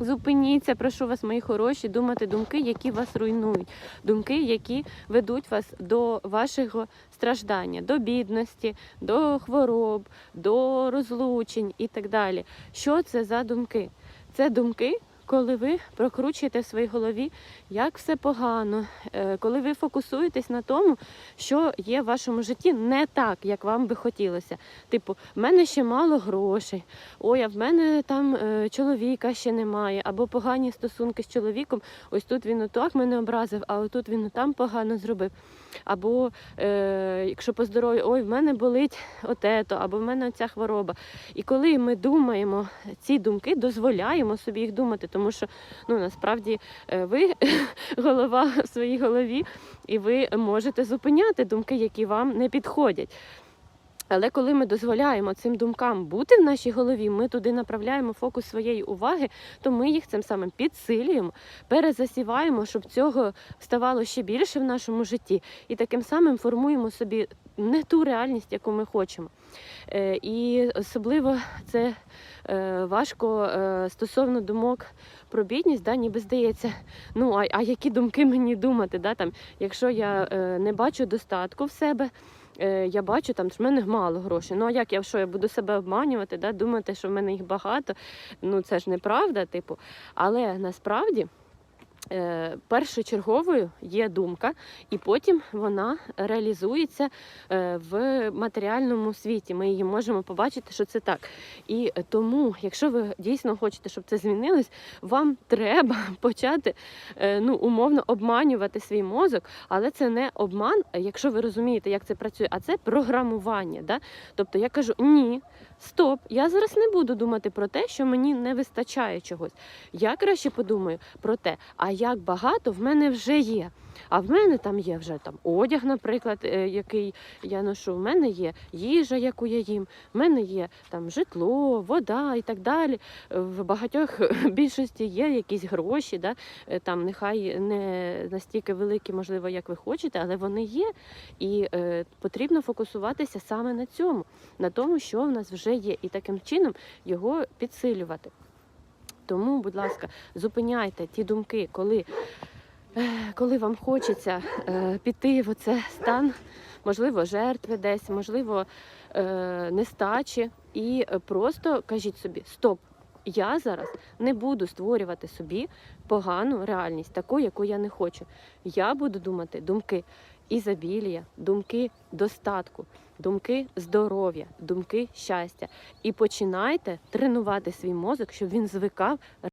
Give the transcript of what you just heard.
Зупиніться, прошу вас, мої хороші, думати думки, які вас руйнують, думки, які ведуть вас до вашого страждання, до бідності, до хвороб, до розлучень і так далі. Що це за думки? Це думки, коли ви прокручуєте в своїй голові, як все погано, е, коли ви фокусуєтесь на тому, що є в вашому житті не так, як вам би хотілося. Типу, в мене ще мало грошей, ой, а в мене там е, чоловіка ще немає, або погані стосунки з чоловіком. Ось тут він отак мене образив, а отут він там погано зробив. Або е, якщо по здоров'ю, ой, в мене болить отето, або в мене ця хвороба. І коли ми думаємо ці думки, дозволяємо собі їх думати, тому що ну насправді е, ви голова в своїй голові, і ви можете зупиняти думки, які вам не підходять. Але коли ми дозволяємо цим думкам бути в нашій голові, ми туди направляємо фокус своєї уваги, то ми їх цим самим підсилюємо, перезасіваємо, щоб цього ставало ще більше в нашому житті, і таким самим формуємо собі не ту реальність, яку ми хочемо. Е, І особливо це е, важко е, стосовно думок про бідність, да, ніби здається, ну а, а які думки мені думати? Да, там, якщо я не бачу достатку в себе. Е, Я бачу, там що в мене мало грошей. Ну а як я що, я буду себе обманювати, да, думати, що в мене їх багато. Ну це ж неправда, типу. Але насправді першочерговою є думка, і потім вона реалізується е, в матеріальному світі. Ми її можемо побачити, що це так. І е, тому, якщо ви дійсно хочете, щоб це змінилось, вам треба почати е, ну, умовно обманювати свій мозок, але це не обман, якщо ви розумієте, як це працює, а це програмування. Да? Тобто я кажу, ні. Стоп, я зараз не буду думати про те, що мені не вистачає чогось. Я краще подумаю про те, а як багато в мене вже є. А в мене там є вже там одяг, наприклад, е, який я ношу. В мене є їжа, яку я їм, в мене є там житло, вода і так далі. В багатьох більшості є якісь гроші, да? е, там нехай не настільки великі, можливо, як ви хочете, але вони є. І е, потрібно фокусуватися саме на цьому, на тому, що в нас вже є, і таким чином його підсилювати. Тому, будь ласка, зупиняйте ті думки, коли, е, коли вам хочеться е, піти в оце стан, можливо, жертви десь, можливо, е, нестачі, і просто кажіть собі: стоп! Я зараз не буду створювати собі погану реальність, таку, яку я не хочу. Я буду думати думки ізобілія, думки достатку, думки здоров'я, думки щастя. І починайте тренувати свій мозок, щоб він звикав